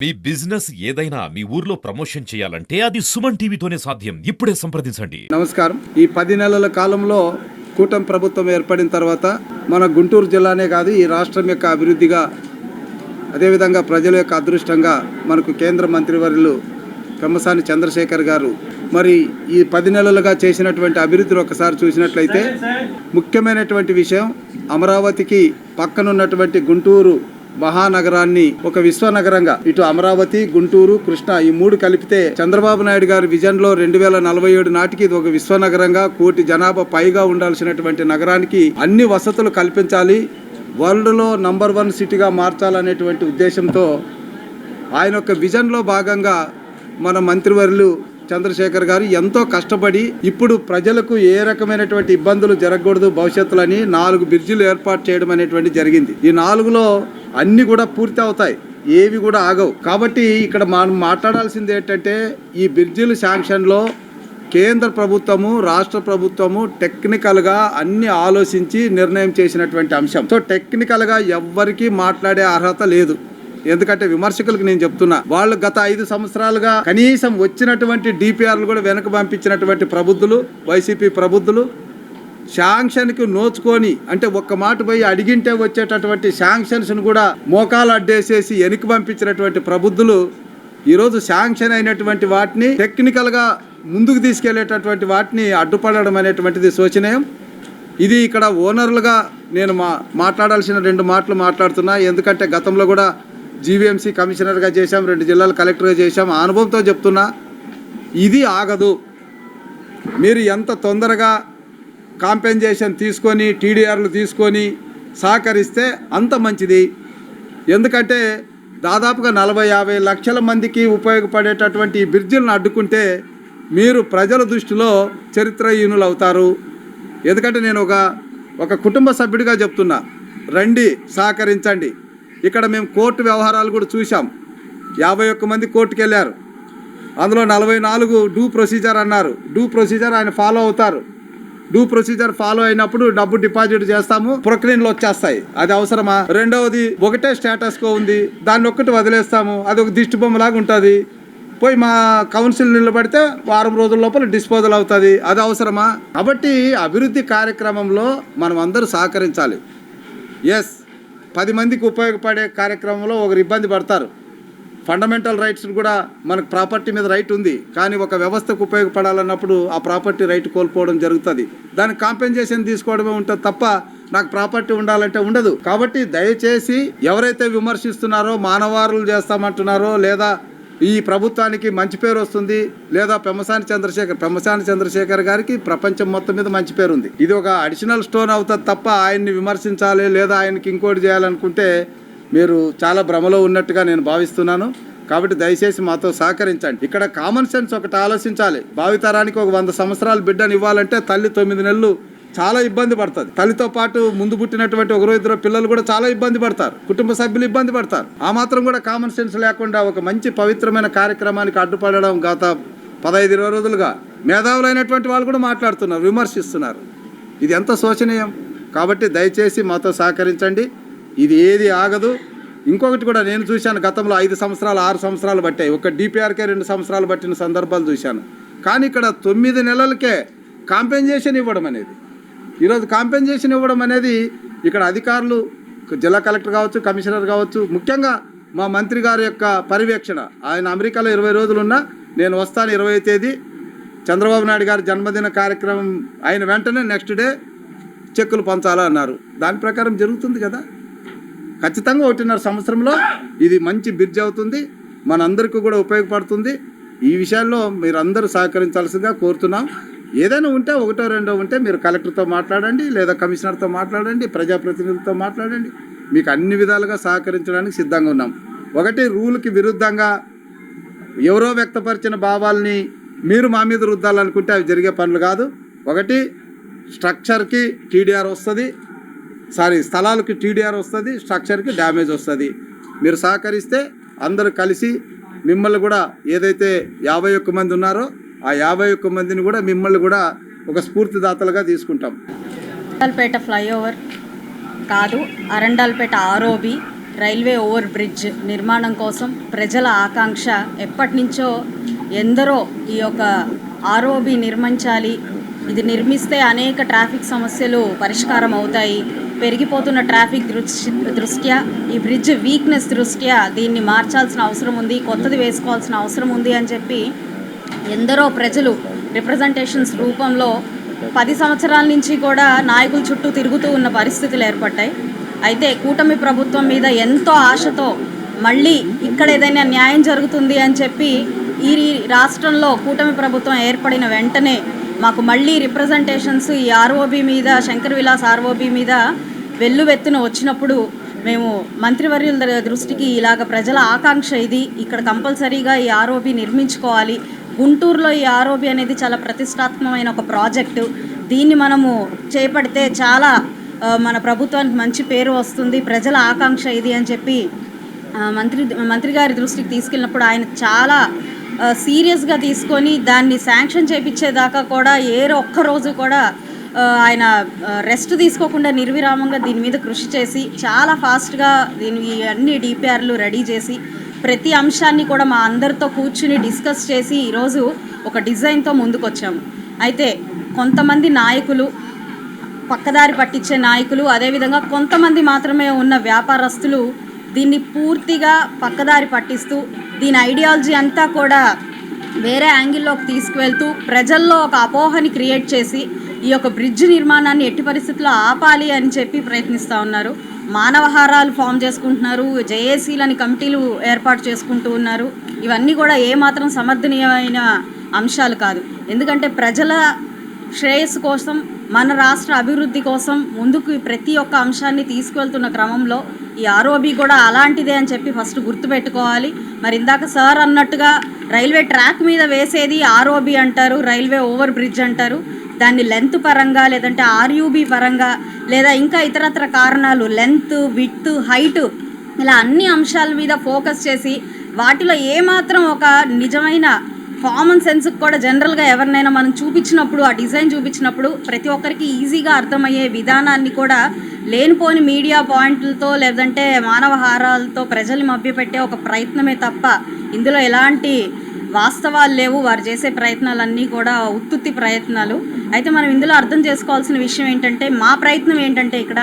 మీ business ఏదైనా మీ ఊర్లో promotion చేయాలంటే అది సుమన్ టీవీతోనే సాధ్యం. ఇప్పుడే సంప్రదించండి. నమస్కారం. ఈ పది నెలల కాలంలో కూటమి ప్రభుత్వం ఏర్పడిన తర్వాత మన గుంటూరు జిల్లానే కాదు ఈ రాష్ట్రం యొక్క అభివృద్ధిగా అదేవిధంగా ప్రజల యొక్క అదృష్టంగా మనకు కేంద్ర మంత్రివర్యులు పెమ్మసాని చంద్రశేఖర్ గారు మరి ఈ పది నెలలుగా చేసినటువంటి అభివృద్ధిని ఒకసారి చూసినట్లయితే ముఖ్యమైనటువంటి విషయం అమరావతికి పక్కనున్నటువంటి గుంటూరు మహానగరాన్ని ఒక విశ్వనగరంగా. ఇటు అమరావతి గుంటూరు కృష్ణ ఈ మూడు కలిపితే చంద్రబాబు నాయుడు గారి విజన్లో రెండు వేల నలభై ఏడు నాటికి ఇది ఒక విశ్వనగరంగా కోటి జనాభా పైగా ఉండాల్సినటువంటి నగరానికి అన్ని వసతులు కల్పించాలి. వరల్డ్లో నంబర్ వన్ సిటీగా మార్చాలనేటువంటి ఉద్దేశంతో ఆయన యొక్క విజన్లో భాగంగా మన మంత్రివర్యులు చంద్రశేఖర్ గారు ఎంతో కష్టపడి ఇప్పుడు ప్రజలకు ఏ రకమైనటువంటి ఇబ్బందులు జరగకూడదు భవిష్యత్తులని నాలుగు బ్రిడ్జిలు ఏర్పాటు చేయడం అనేటువంటి జరిగింది. ఈ నాలుగులో అన్నీ కూడా పూర్తి అవుతాయి. ఏవి కూడా ఆగవు. కాబట్టి ఇక్కడ మనం మాట్లాడాల్సింది ఏంటంటే ఈ బ్రిడ్జిల శాంక్షన్లో కేంద్ర ప్రభుత్వము రాష్ట్ర ప్రభుత్వము టెక్నికల్గా అన్ని ఆలోచించి నిర్ణయం చేసినటువంటి అంశం. సో టెక్నికల్గా ఎవ్వరికీ మాట్లాడే అర్హత లేదు. ఎందుకంటే విమర్శకులకు నేను చెప్తున్నా వాళ్ళు గత ఐదు సంవత్సరాలుగా కనీసం వచ్చినటువంటి డిపిఆర్లు కూడా వెనక పంపించినటువంటి ప్రబుద్ధులు వైసీపీ ప్రబుద్ధులు శాంక్షన్కి నోచుకొని అంటే ఒక్క మాట పోయి అడిగింటే వచ్చేటటువంటి శాంక్షన్స్ను కూడా మోకాలు అడ్డేసేసి వెనక్కి పంపించినటువంటి ప్రబుద్ధులు ఈరోజు శాంక్షన్ అయినటువంటి వాటిని టెక్నికల్గా ముందుకు తీసుకెళ్ళేటటువంటి వాటిని అడ్డుపడడం అనేటువంటిది శోచనీయం. ఇది ఇక్కడ ఓనర్లుగా నేను మా మాట్లాడాల్సిన రెండు మాటలు మాట్లాడుతున్నా. ఎందుకంటే గతంలో కూడా జీవీఎంసీ కమిషనర్గా చేశాం రెండు జిల్లాలు కలెక్టర్గా చేశాం. ఆ అనుభవంతో చెప్తున్నా ఇది ఆగదు. మీరు ఎంత తొందరగా కాంపెన్సేషన్ తీసుకొని టీడీఆర్లు తీసుకొని సహకరిస్తే అంత మంచిది. ఎందుకంటే దాదాపుగా నలభై యాభై లక్షల మందికి ఉపయోగపడేటటువంటి ఈ బ్రిడ్జిలను అడ్డుకుంటే మీరు ప్రజల దృష్టిలో చరిత్రహీనులు అవుతారు ఎందుకంటే నేను ఒక ఒక కుటుంబ సభ్యుడిగా చెప్తున్నా. రండి సహకరించండి. ఇక్కడ మేము కోర్టు వ్యవహారాలు కూడా చూసాం యాభై ఒక్క మంది కోర్టుకు వెళ్ళారు అందులో నలభై నాలుగు డూ ప్రొసీజర్ అన్నారు. డూ ప్రొసీజర్ ఆయన ఫాలో అవుతారు. డూ ప్రొసీజర్ ఫాలో అయినప్పుడు డబ్బు డిపాజిట్ చేస్తాము ప్రొక్లీన్లు వచ్చేస్తాయి. అది అవసరమా? రెండవది ఒకటే స్టేటస్ కో ఉంది దాన్ని ఒక్కటి వదిలేస్తాము అది ఒక దిష్టి బొమ్మలాగా ఉంటుంది. పోయి మా కౌన్సిల్ నిలబడితే వారం రోజుల లోపల డిస్పోజల్ అవుతుంది. అది అవసరమా? కాబట్టి అభివృద్ధి కార్యక్రమంలో మనం అందరూ సహకరించాలి. ఎస్ పది మందికి ఉపయోగపడే కార్యక్రమంలో ఒకరు ఇబ్బంది పడతారు. ఫండమెంటల్ రైట్స్ కూడా మనకు ప్రాపర్టీ మీద రైట్ ఉంది. కానీ ఒక వ్యవస్థకు ఉపయోగపడాలన్నప్పుడు ఆ ప్రాపర్టీ రైట్ కోల్పోవడం జరుగుతుంది. దానికి కాంపెన్సేషన్ తీసుకోవడమే ఉంటుంది తప్ప నాకు ప్రాపర్టీ ఉండాలంటే ఉండదు. కాబట్టి దయచేసి ఎవరైతే విమర్శిస్తున్నారో మానవారులు చేస్తామంటున్నారో లేదా ఈ ప్రభుత్వానికి మంచి పేరు వస్తుంది లేదా పెమ్మసాని చంద్రశేఖర్ పెమ్మసాని చంద్రశేఖర్ గారికి ప్రపంచం మొత్తం మీద మంచి పేరు ఉంది. ఇది ఒక అడిషనల్ స్టోన్ అవుతుంది తప్ప ఆయన్ని విమర్శించాలి లేదా ఆయనకి ఇంకోటి చేయాలనుకుంటే మీరు చాలా భ్రమలో ఉన్నట్టుగా నేను భావిస్తున్నాను. కాబట్టి దయచేసి మాతో సహకరించండి. ఇక్కడ కామన్ సెన్స్ ఒకటి ఆలోచించాలి. భావితరానికి ఒక వంద సంవత్సరాలు బిడ్డను ఇవ్వాలంటే తల్లి తొమ్మిది నెలలు చాలా ఇబ్బంది పడుతుంది. తల్లితో పాటు ముందు పుట్టినటువంటి ఒకరో ఇద్దరు పిల్లలు కూడా చాలా ఇబ్బంది పడతారు. కుటుంబ సభ్యులు ఇబ్బంది పడతారు. ఆ మాత్రం కూడా కామన్ సెన్స్ లేకుండా ఒక మంచి పవిత్రమైన కార్యక్రమానికి అడ్డుపడడం గత పదహైదు ఇరవై రోజులుగా మేధావులైనటువంటి వాళ్ళు కూడా మాట్లాడుతున్నారు విమర్శిస్తున్నారు. ఇది ఎంత శోచనీయం? కాబట్టి దయచేసి మాతో సహకరించండి. ఇది ఏది ఆగదు. ఇంకొకటి కూడా నేను చూశాను గతంలో ఐదు సంవత్సరాలు ఆరు సంవత్సరాలు పట్టాయి. ఒక డిపిఆర్కే రెండు సంవత్సరాలు పట్టిన సందర్భాలు చూశాను. కానీ ఇక్కడ తొమ్మిది నెలలకే కాంపెన్సేషన్ ఇవ్వడం అనేది ఈరోజు కాంపెన్సేషన్ ఇవ్వడం అనేది ఇక్కడ అధికారులు జిల్లా కలెక్టర్ కావచ్చు కమిషనర్ కావచ్చు ముఖ్యంగా మా మంత్రి గారి యొక్క పర్యవేక్షణ. ఆయన అమెరికాలో ఇరవై రోజులున్నా నేను వస్తాను ఇరవై తేదీ. చంద్రబాబు నాయుడు గారి జన్మదిన కార్యక్రమం అయిన వెంటనే నెక్స్ట్ డే చెక్కులు పంచాలా అన్నారు. దాని ప్రకారం జరుగుతుంది కదా. ఖచ్చితంగా ఒకటిన్నర సంవత్సరంలో ఇది మంచి బ్రిడ్జ్ అవుతుంది. మనందరికీ కూడా ఉపయోగపడుతుంది. ఈ విషయాల్లో మీరు అందరూ సహకరించాల్సిందిగా కోరుతున్నాం. ఏదైనా ఉంటే ఒకటో రెండో ఉంటే మీరు కలెక్టర్తో మాట్లాడండి లేదా కమిషనర్తో మాట్లాడండి ప్రజాప్రతినిధులతో మాట్లాడండి. మీకు అన్ని విధాలుగా సహకరించడానికి సిద్ధంగా ఉన్నాం. ఒకటి రూల్కి విరుద్ధంగా ఎవరో వ్యక్తపరిచిన భావాల్ని మీరు మా మీద రుద్దాలనుకుంటే అవి జరిగే పనులు కాదు. ఒకటి స్ట్రక్చర్కి టీడీఆర్ వస్తుంది. సారీ స్థలాలకి టీడీఆర్ వస్తుంది స్ట్రక్చర్కి డ్యామేజ్ వస్తుంది. మీరు సహకరిస్తే అందరూ కలిసి మిమ్మల్ని కూడా ఏదైతే యాభై ఒక్క మంది ఉన్నారో ఆ యాభై ఒక్క మందిని కూడా మిమ్మల్ని కూడా ఒక స్ఫూర్తిదాతలుగా తీసుకుంటాం. అరండాల్పేట ఫ్లైఓవర్ కాదు Arundalpet ROB railway over bridge నిర్మాణం కోసం ప్రజల ఆకాంక్ష ఎప్పటి నుంచో ఎందరో ఈ యొక్క ఆర్ఓబి నిర్మించాలి ఇది నిర్మిస్తే అనేక ట్రాఫిక్ సమస్యలు పరిష్కారం అవుతాయి. పెరిగిపోతున్న ట్రాఫిక్ దృష్టి దృష్ట్యా ఈ బ్రిడ్జ్ వీక్నెస్ దృష్ట్యా దీన్ని మార్చాల్సిన అవసరం ఉంది కొత్తది వేసుకోవాల్సిన అవసరం ఉంది అని చెప్పి ఎందరో ప్రజలు రిప్రజెంటేషన్స్ రూపంలో పది సంవత్సరాల నుంచి కూడా నాయకుల చుట్టూ తిరుగుతూ ఉన్న పరిస్థితులు ఏర్పడ్డాయి. అయితే కూటమి ప్రభుత్వం మీద ఎంతో ఆశతో మళ్ళీ ఇక్కడ ఏదైనా న్యాయం జరుగుతుంది అని చెప్పి ఈ రాష్ట్రంలో కూటమి ప్రభుత్వం ఏర్పడిన వెంటనే మాకు మళ్ళీ రిప్రజెంటేషన్స్ ఈ ఆర్ఓబి మీద శంకర్ విలాస్ ఆర్ఓబి మీద వెల్లువెత్తున వచ్చినప్పుడు మేము మంత్రివర్యుల ద- దృష్టికి ఇలాగ ప్రజల ఆకాంక్ష ఇది. ఇక్కడ కంపల్సరీగా ఈ ఆర్ఓబి నిర్మించుకోవాలి. గుంటూరులో ఈ ఆర్ఓబి అనేది చాలా ప్రతిష్టాత్మకమైన ఒక ప్రాజెక్టు. దీన్ని మనము చేపడితే చాలా మన ప్రభుత్వానికి మంచి పేరు వస్తుంది. ప్రజల ఆకాంక్ష ఇది అని చెప్పి మంత్రి మంత్రి గారి దృష్టికి తీసుకెళ్ళినప్పుడు ఆయన చాలా సీరియస్గా తీసుకొని దాన్ని శాంక్షన్ చేపించేదాకా కూడా ఏ ఒక్క రోజు కూడా ఆయన రెస్ట్ తీసుకోకుండా నిర్విరామంగా దీని మీద కృషి చేసి చాలా ఫాస్ట్గా దీని అన్ని డిపిఆర్లు రెడీ చేసి ప్రతి అంశాన్ని కూడా మా అందరితో కూర్చుని డిస్కస్ చేసి ఈరోజు ఒక డిజైన్తో ముందుకొచ్చాము. అయితే కొంతమంది నాయకులు పక్కదారి పట్టించే నాయకులు అదేవిధంగా కొంతమంది మాత్రమే ఉన్న వ్యాపారస్తులు దీన్ని పూర్తిగా పక్కదారి పట్టిస్తూ దీని ఐడియాలజీ అంతా కూడా వేరే యాంగిల్లోకి తీసుకువెళ్తూ ప్రజల్లో ఒక అపోహని క్రియేట్ చేసి ఈ యొక్క బ్రిడ్జ్ నిర్మాణాన్ని ఎట్టి పరిస్థితుల్లో ఆపాలి అని చెప్పి ప్రయత్నిస్తూ ఉన్నారు. మానవహారాలు ఫామ్ చేసుకుంటున్నారు జేఏసీలని కమిటీలు ఏర్పాటు చేసుకుంటూ ఉన్నారు. ఇవన్నీ కూడా ఏమాత్రం సమర్థనీయమైన అంశాలు కాదు. ఎందుకంటే ప్రజల శ్రేయస్సు కోసం మన రాష్ట్ర అభివృద్ధి కోసం ముందుకు ప్రతి ఒక్క అంశాన్ని తీసుకువెళ్తున్న క్రమంలో ఈ ఆర్ఓబి కూడా అలాంటిదే అని చెప్పి ఫస్ట్ గుర్తుపెట్టుకోవాలి. మరి ఇందాక సార్ అన్నట్టుగా రైల్వే ట్రాక్ మీద వేసేది ఆర్ఓబి అంటారు రైల్వే ఓవర్ బ్రిడ్జ్ అంటారు. దాన్ని లెంత్ పరంగా లేదంటే ఆర్యూబీ పరంగా లేదా ఇంకా ఇతరత్ర కారణాలు లెంత్ విత్ హైట్ ఇలా అన్ని అంశాల మీద ఫోకస్ చేసి వాటిలో ఏమాత్రం ఒక నిజమైన కామన్ సెన్స్కి కూడా జనరల్గా ఎవరినైనా మనం చూపించినప్పుడు ఆ డిజైన్ చూపించినప్పుడు ప్రతి ఒక్కరికి ఈజీగా అర్థమయ్యే విధానాన్ని కూడా లేనిపోని మీడియా పాయింట్లతో లేదంటే మానవ హారాలతో ప్రజల్ని మభ్యపెట్టే ఒక ప్రయత్నమే తప్ప ఇందులో ఎలాంటి వాస్తవాలు లేవు. వారు చేసే ప్రయత్నాలన్నీ కూడా ఉత్తుత్తి ప్రయత్నాలు. అయితే మనం ఇందులో అర్థం చేసుకోవాల్సిన విషయం ఏంటంటే మా ప్రయత్నం ఏంటంటే ఇక్కడ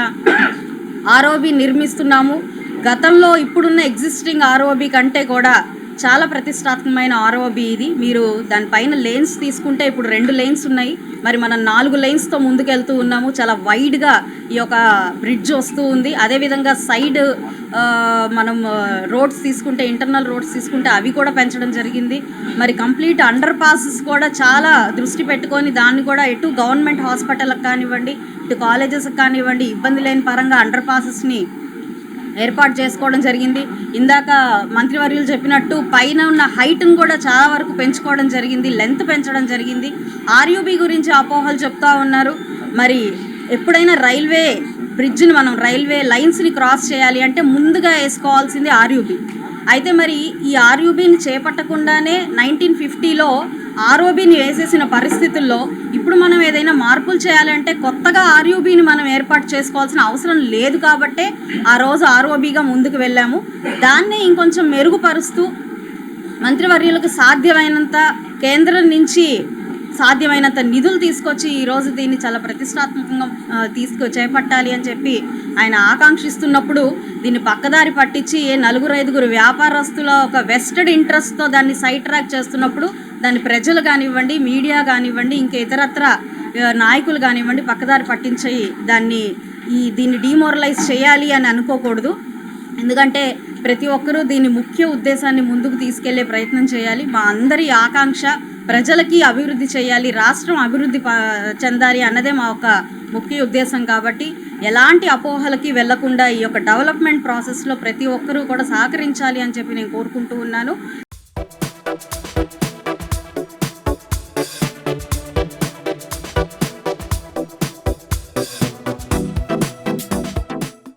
ఆర్ఓబి నిర్మిస్తున్నాము. గతంలో ఇప్పుడున్న ఎగ్జిస్టింగ్ ఆర్ఓబి కంటే కూడా చాలా ప్రతిష్టాత్మకమైన ఆర్ఓబి ఇది. మీరు దానిపైన లేన్స్ తీసుకుంటే ఇప్పుడు రెండు లేన్స్ ఉన్నాయి. మరి మనం నాలుగు లేన్స్తో ముందుకెళ్తూ ఉన్నాము. చాలా వైడ్గా ఈ యొక్క బ్రిడ్జ్ వస్తూ ఉంది. అదేవిధంగా సైడ్ మనం రోడ్స్ తీసుకుంటే ఇంటర్నల్ రోడ్స్ తీసుకుంటే అవి కూడా పెంచడం జరిగింది. మరి కంప్లీట్ అండర్ పాసెస్ కూడా చాలా దృష్టి పెట్టుకొని దాన్ని కూడా ఎటు గవర్నమెంట్ హాస్పిటల్కి కానివ్వండి ఇటు కాలేజెస్కి కానివ్వండి ఇబ్బంది లేని పరంగా అండర్ పాసెస్ని ఏర్పాటు చేసుకోవడం జరిగింది. ఇందాక మంత్రివర్యులు చెప్పినట్టు పైన ఉన్న హైట్ను కూడా చాలా వరకు పెంచుకోవడం జరిగింది. లెంత్ పెంచడం జరిగింది. ఆర్యూబీ గురించి అపోహలు చెప్తా ఉన్నారు. మరి ఎప్పుడైనా రైల్వే బ్రిడ్జ్ని మనం రైల్వే లైన్స్ని క్రాస్ చేయాలి అంటే ముందుగా వేసుకోవాల్సింది ఆర్యూబీ. అయితే మరి ఈ ఆర్యూబీని చేపట్టకుండానే నైన్టీన్ ఫిఫ్టీలో ఆర్ఓబీని వేసేసిన పరిస్థితుల్లో ఇప్పుడు మనం ఏదైనా మార్పులు చేయాలంటే కొత్తగా ఆర్యూబీని మనం ఏర్పాటు చేసుకోవాల్సిన అవసరం లేదు కాబట్టే ఆ రోజు ఆర్ఓబీగా ముందుకు వెళ్ళాము. దాన్నే ఇంకొంచెం మెరుగుపరుస్తూ మంత్రివర్యులకు సాధ్యమైనంత కేంద్రం నుంచి సాధ్యమైనంత నిధులు తీసుకొచ్చి ఈరోజు దీన్ని చాలా ప్రతిష్టాత్మకంగా తీసుకు చేపట్టాలి అని చెప్పి ఆయన ఆకాంక్షిస్తున్నప్పుడు దీన్ని పక్కదారి పట్టించి ఏ నలుగురు ఐదుగురు వ్యాపారస్తుల ఒక వెస్టెడ్ ఇంట్రెస్ట్తో దాన్ని సైడ్ ట్రాక్ చేస్తున్నప్పుడు దాన్ని ప్రజలు కానివ్వండి మీడియా కానివ్వండి ఇంకా ఇతరత్ర నాయకులు కానివ్వండి పక్కదారి పట్టించి దాన్ని ఈ దీన్ని డిమోరలైజ్ చేయాలి అని అనుకోకూడదు. ఎందుకంటే ప్రతి ఒక్కరూ దీని ముఖ్య ఉద్దేశాన్ని ముందుకు తీసుకెళ్ళే ప్రయత్నం చేయాలి. మా అందరి ఆకాంక్ష ప్రజలకి అభివృద్ధి చేయాలి రాష్ట్రం అభివృద్ధి ప- చెందాలి అన్నదే మా ఒక ముఖ్య ఉద్దేశం కాబట్టి ఎలాంటి అపోహలకి వెళ్ళకుండా ఈ యొక్క డెవలప్మెంట్ ప్రాసెస్లో ప్రతి ఒక్కరూ కూడా సహకరించాలి అని చెప్పి నేను కోరుకుంటూ ఉన్నాను.